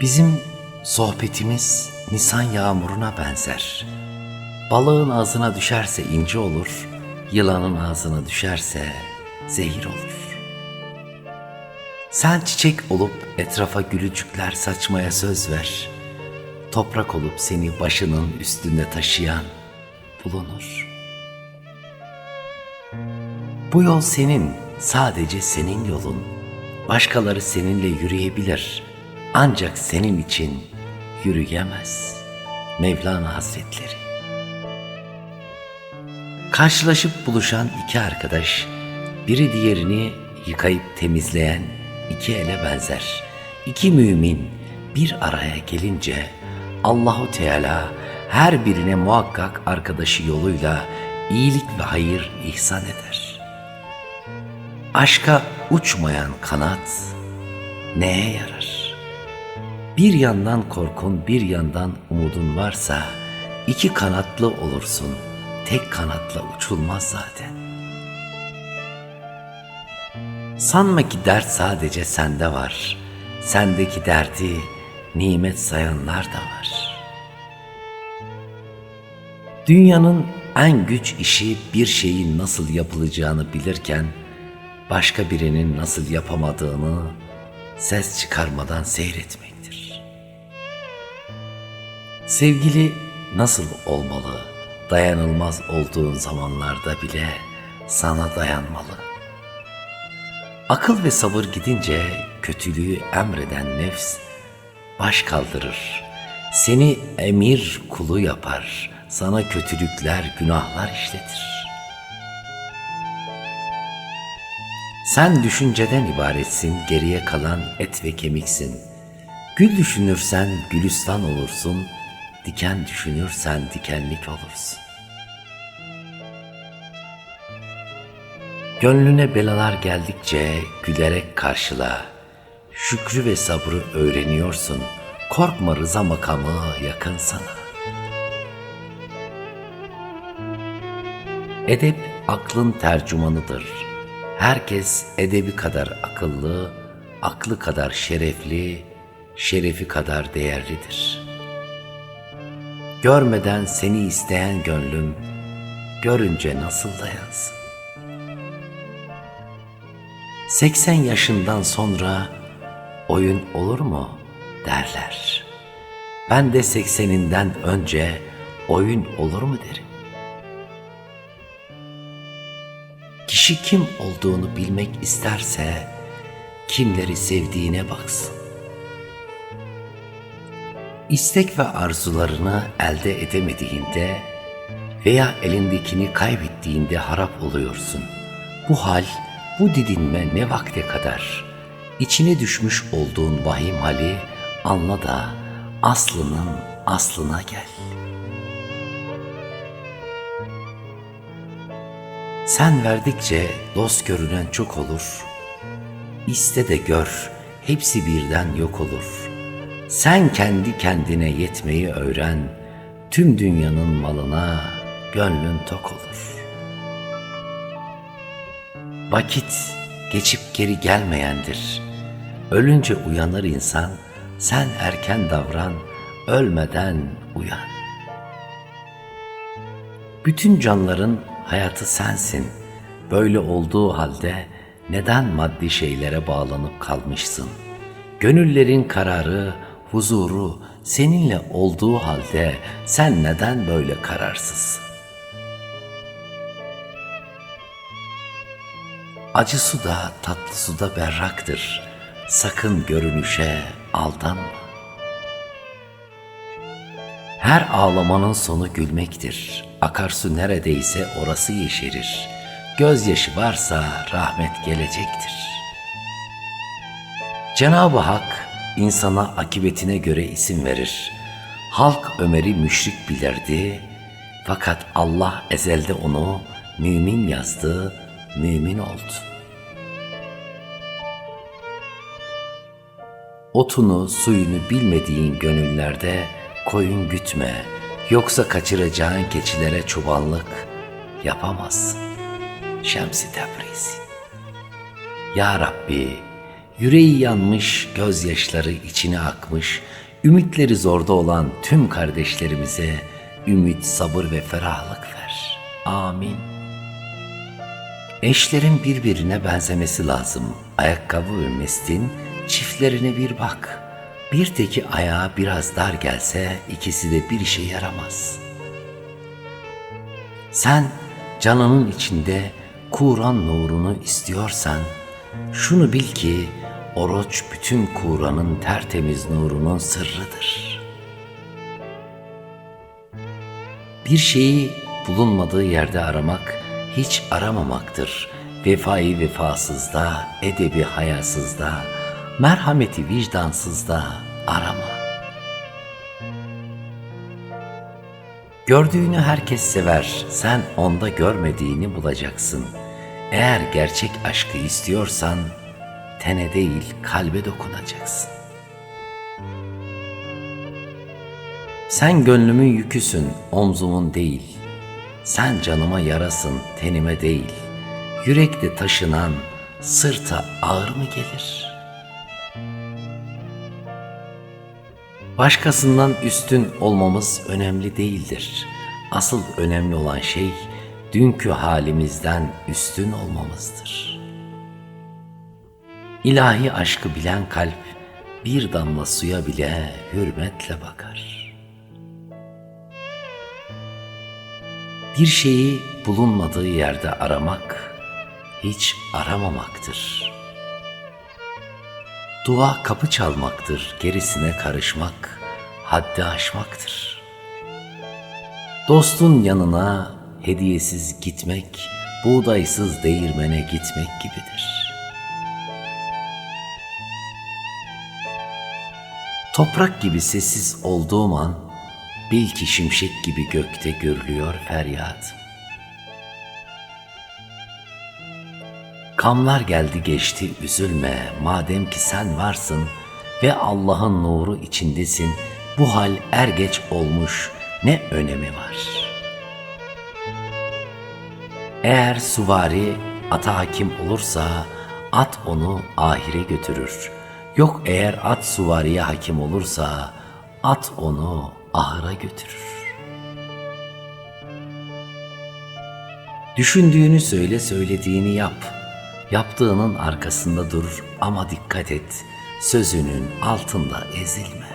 Bizim sohbetimiz Nisan yağmuruna benzer. Balığın ağzına düşerse ince olur, yılanın ağzına düşerse zehir olur. Sen çiçek olup etrafa gülücükler saçmaya söz ver. Toprak olup seni başının üstünde taşıyan bulunur. Bu yol senin, sadece senin yolun. Başkaları seninle yürüyebilir. Ancak senin için yürüyemez. Mevlana Hazretleri. Karşılaşıp buluşan iki arkadaş, biri diğerini yıkayıp temizleyen iki ele benzer. İki mümin bir araya gelince Allahu Teala her birine muhakkak arkadaşı yoluyla iyilik ve hayır ihsan eder. Aşka uçmayan kanat neye yarar? Bir yandan korkun, bir yandan umudun varsa iki kanatlı olursun. Tek kanatla uçulmaz zaten. Sanma ki dert sadece sende var. Sendeki derdi nimet sayanlar da var. Dünyanın en güç işi bir şeyin nasıl yapılacağını bilirken başka birinin nasıl yapamadığını ses çıkarmadan seyretmektir. Sevgili nasıl olmalı? Dayanılmaz olduğun zamanlarda bile sana dayanmalı. Akıl ve sabır gidince kötülüğü emreden nefs baş kaldırır. Seni emir kulu yapar. Sana kötülükler, günahlar işletir. Sen düşünceden ibaretsin, geriye kalan et ve kemiksin. Gül düşünürsen gülistan olursun, diken düşünürsen dikenlik olursun. Gönlüne belalar geldikçe gülerek karşıla. Şükrü ve sabrı öğreniyorsun. Korkma rıza makamı yakın sana. Edep aklın tercümanıdır. Herkes edebi kadar akıllı, aklı kadar şerefli, şerefi kadar değerlidir. Görmeden seni isteyen gönlüm, görünce nasıl dayansın? 80 yaşından sonra oyun olur mu derler. Ben de 80'inden önce oyun olur mu derim. Kişi kim olduğunu bilmek isterse kimleri sevdiğine baksın. İstek ve arzularını elde edemediğinde veya elindekini kaybettiğinde harap oluyorsun. Bu hal, bu didinme ne vakte kadar? İçine düşmüş olduğun vahim hali anla da aslının aslına gel. Sen verdikçe dost görünen çok olur. İste de gör, hepsi birden yok olur. Sen kendi kendine yetmeyi öğren, tüm dünyanın malına gönlün tok olur. Vakit geçip geri gelmeyendir. Ölünce uyanır insan, sen erken davran, ölmeden uyan. Bütün canların hayatı sensin. Böyle olduğu halde neden maddi şeylere bağlanıp kalmışsın? Gönüllerin kararı, huzuru seninle olduğu halde sen neden böyle kararsızsın? Acı su da tatlı su da berraktır. Sakın görünüşe aldanma. Her ağlamanın sonu gülmektir. Akarsu neredeyse orası yeşerir. Gözyaşı varsa rahmet gelecektir. Cenab-ı Hak insana akibetine göre isim verir. Halk Ömer'i müşrik bilirdi. Fakat Allah ezelde onu mümin yazdı, mümin oldu. Otunu, suyunu bilmediğin gönüllerde koyun gütme, yoksa kaçıracağın keçilere çobanlık yapamazsın. Şemsi Tebrizi Ya Rabbi, Yüreği yanmış, gözyaşları içine akmış, ümitleri zorda olan tüm kardeşlerimize ümit, sabır ve ferahlık ver. Amin. Eşlerin birbirine benzemesi lazım. Ayakkabı ve mestin çiftlerine bir bak. Bir teki ayağı biraz dar gelse ikisi de bir işe yaramaz. Sen canının içinde Kur'an nurunu istiyorsan şunu bil ki oruç bütün Kur'an'ın tertemiz nurunun sırrıdır. Bir şeyi bulunmadığı yerde aramak hiç aramamaktır. Vefayı vefasızda, edebi hayasızda, merhameti vicdansızda arama. Gördüğünü herkes sever, sen onda görmediğini bulacaksın. Eğer gerçek aşkı istiyorsan, tene değil kalbe dokunacaksın. Sen gönlümün yüküsün, omzumun değil. Sen canıma yarasın, tenime değil. Yürekte taşınan sırta ağır mı gelir? Başkasından üstün olmamız önemli değildir. Asıl önemli olan şey dünkü halimizden üstün olmamızdır. İlahi aşkı bilen kalp bir damla suya bile hürmetle bakar.'' Bir şeyi bulunmadığı yerde aramak hiç aramamaktır. Dua kapı çalmaktır, gerisine karışmak haddi aşmaktır. Dostun yanına hediyesiz gitmek, buğdaysız değirmene gitmek gibidir. Toprak gibi sessiz olduğum an Bil ki şimşek gibi gökte görülüyor feryat. Kamlar geldi geçti üzülme madem ki sen varsın ve Allah'ın nuru içindesin bu hal er geç olmuş ne önemi var? Eğer suvari ata hakim olursa at onu ahire götürür. Yok eğer at suvariye hakim olursa at onu ahıra götürür. Düşündüğünü söyle, söylediğini yap. Yaptığının arkasında dur ama dikkat et. Sözünün altında ezilme.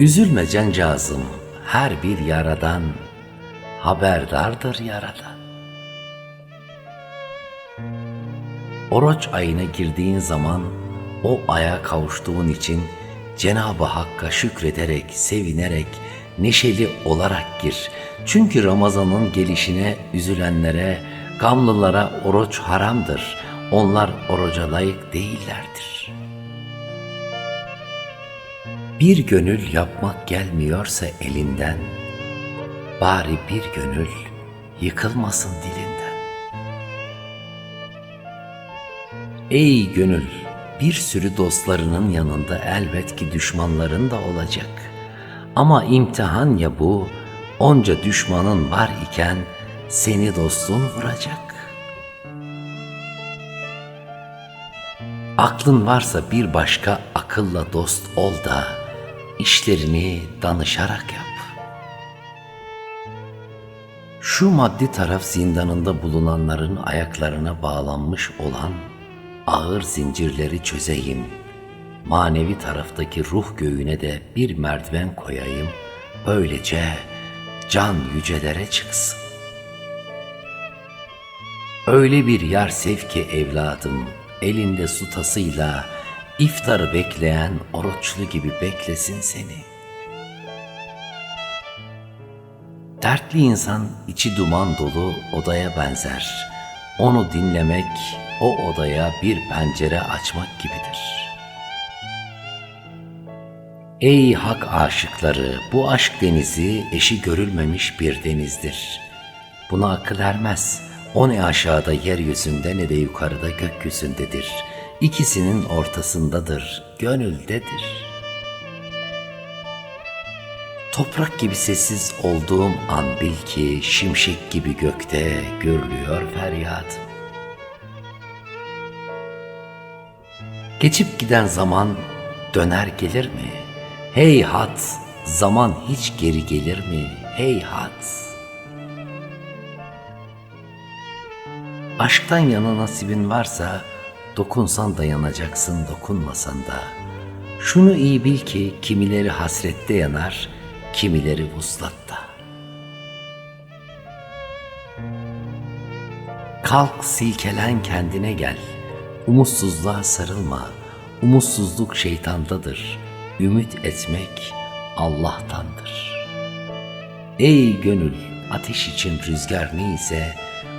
Üzülme cancağızım, her bir yaradan haberdardır yaradan. Oruç ayına girdiğin zaman o aya kavuştuğun için Cenab-ı Hakk'a şükrederek, sevinerek, neşeli olarak gir. Çünkü Ramazan'ın gelişine üzülenlere, gamlılara oruç haramdır. Onlar oruca layık değillerdir. Bir gönül yapmak gelmiyorsa elinden, bari bir gönül yıkılmasın dilinden. Ey gönül! bir sürü dostlarının yanında elbet ki düşmanların da olacak. Ama imtihan ya bu, onca düşmanın var iken seni dostun vuracak. Aklın varsa bir başka akılla dost ol da işlerini danışarak yap. Şu maddi taraf zindanında bulunanların ayaklarına bağlanmış olan ağır zincirleri çözeyim. Manevi taraftaki ruh göğüne de bir merdiven koyayım. Böylece can yücelere çıksın. Öyle bir yar sev ki evladım, elinde su tasıyla iftarı bekleyen oruçlu gibi beklesin seni. Dertli insan içi duman dolu odaya benzer. Onu dinlemek o odaya bir pencere açmak gibidir. Ey hak aşıkları, bu aşk denizi eşi görülmemiş bir denizdir. Buna akıl ermez. O ne aşağıda yeryüzünde ne de yukarıda gökyüzündedir. İkisinin ortasındadır, gönüldedir. Toprak gibi sessiz olduğum an bil ki şimşek gibi gökte görülüyor feryadım. Geçip giden zaman döner gelir mi? Heyhat, zaman hiç geri gelir mi? Heyhat. Aşktan yana nasibin varsa dokunsan da yanacaksın, dokunmasan da. Şunu iyi bil ki kimileri hasrette yanar, kimileri vuslatta. Kalk silkelen kendine gel. Umutsuzluğa sarılma. Umutsuzluk şeytandadır. Ümit etmek Allah'tandır. Ey gönül, ateş için rüzgar neyse,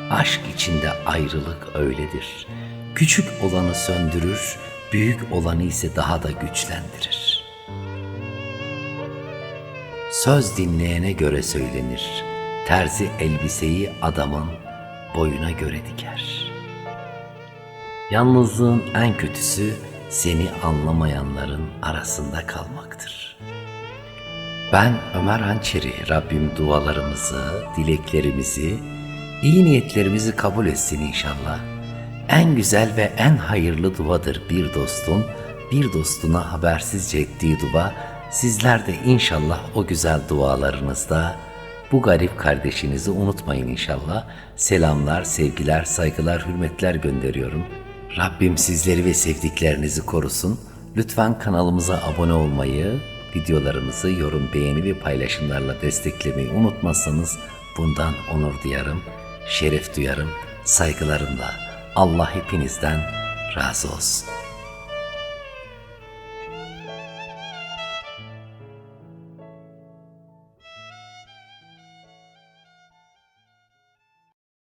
aşk içinde ayrılık öyledir. Küçük olanı söndürür, büyük olanı ise daha da güçlendirir. Söz dinleyene göre söylenir. Terzi elbiseyi adamın boyuna göre diker. Yalnızlığın en kötüsü seni anlamayanların arasında kalmaktır. Ben Ömer Hançeri, Rabbim dualarımızı, dileklerimizi, iyi niyetlerimizi kabul etsin inşallah. En güzel ve en hayırlı duadır bir dostun, bir dostuna habersizce ettiği dua. Sizler de inşallah o güzel dualarınızda bu garip kardeşinizi unutmayın inşallah. Selamlar, sevgiler, saygılar, hürmetler gönderiyorum. Rabbim sizleri ve sevdiklerinizi korusun. Lütfen kanalımıza abone olmayı, videolarımızı yorum, beğeni ve paylaşımlarla desteklemeyi unutmazsanız bundan onur duyarım, şeref duyarım, saygılarımla. Allah hepinizden razı olsun.